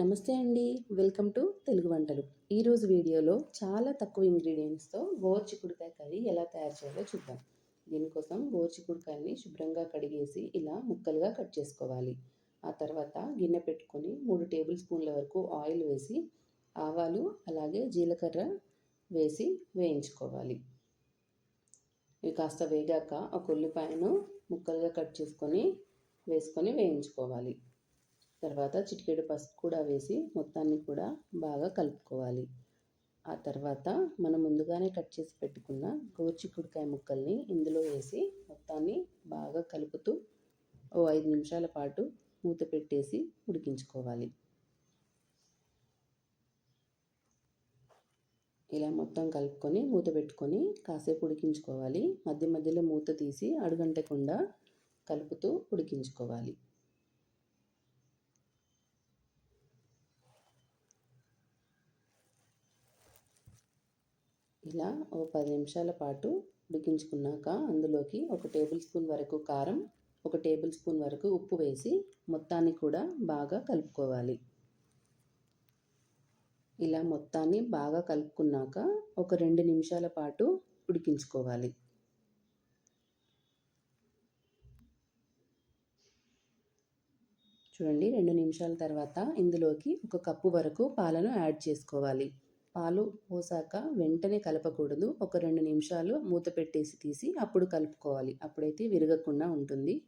నమస్తే అండి. Welcome to Telugu వంటలు. ఈరోజు వీడియోలో చాలా తక్కువ ఇంగ్రీడియంట్స్తో చిక్కుడుకాయ కర్రీ ఎలా తయారు చేయాలో చూద్దాం. దీనికోసం గోర్చికుడికాయని శుభ్రంగా కడిగేసి ఇలా ముక్కలుగా కట్ చేసుకోవాలి. ఆ తర్వాత గిన్నె పెట్టుకొని మూడు టేబుల్ స్పూన్ల వరకు ఆయిల్ వేసి ఆవాలు అలాగే జీలకర్ర వేసి వేయించుకోవాలి. ఇవి కాస్త వేగాక ఒక ఉల్లిపాయను ముక్కలుగా కట్ చేసుకొని వేసుకొని వేయించుకోవాలి. తర్వాత చిటికెడు పసుపు కూడా వేసి మొత్తాన్ని కూడా బాగా కలుపుకోవాలి. ఆ తర్వాత మనం ముందుగానే కట్ చేసి పెట్టుకున్న గోచిక్కుడికాయ ముక్కల్ని ఇందులో వేసి మొత్తాన్ని బాగా కలుపుతూ ఓ ఐదు నిమిషాల పాటు మూత పెట్టేసి ఉడికించుకోవాలి. ఇలా మొత్తం కలుపుకొని మూత పెట్టుకొని కాసేపు ఉడికించుకోవాలి. మధ్య మధ్యలో మూత తీసి అడుగంటకుండా కలుపుతూ ఉడికించుకోవాలి. ఇలా ఓ పది నిమిషాల పాటు ఉడికించుకున్నాక అందులోకి ఒక టేబుల్ స్పూన్ వరకు కారం ఒక టేబుల్ స్పూన్ వరకు ఉప్పు వేసి మొత్తాన్ని కూడా బాగా కలుపుకోవాలి. ఇలా మొత్తాన్ని బాగా కలుపుకున్నాక ఒక రెండు నిమిషాల పాటు ఉడికించుకోవాలి. చూడండి రెండు నిమిషాల తర్వాత ఇందులోకి ఒక కప్పు వరకు పాలను యాడ్ చేసుకోవాలి. పాలు పోసాక వెంటనే కలపకూడదు. ఒక రెండు నిమిషాలు మూత పెట్టేసి తీసి అప్పుడు కలుపుకోవాలి. అప్పుడైతే విరగకుండా ఉంటుంది.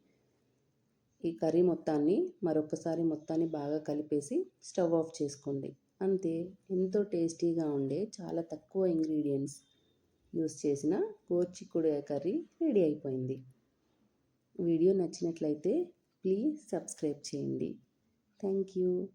ఈ కర్రీ మొత్తాన్ని మరొకసారి మొత్తాన్ని బాగా కలిపేసి స్టవ్ ఆఫ్ చేసుకోండి. అంతే. ఎంతో టేస్టీగా ఉండే చాలా తక్కువ ఇంగ్రీడియంట్స్ యూస్ చేసిన గోర్చిక్కుడు కర్రీ రెడీ అయిపోయింది. వీడియో నచ్చినట్లయితే ప్లీజ్ సబ్స్క్రైబ్ చేయండి. Thank you.